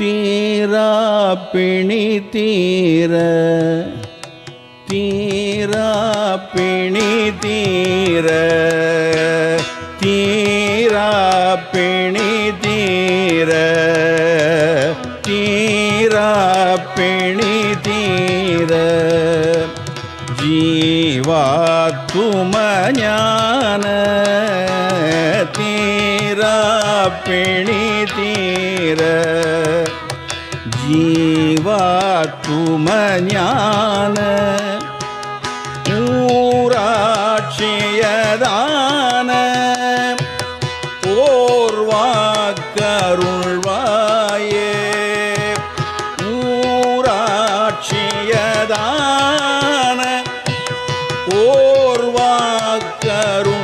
தீரா பிணி தீர. தீரா பிணி தீர. தீரா பிணி தீர. தீரா பிணி தீர. ஜீவாத்துமஞான தீரா பிணி தீர. ஜீவாத்துமஞான ஊராட்சியதான. போர்வாக்கருள்வாயே. ஊராட்சியதான. போர்வாக்கருள்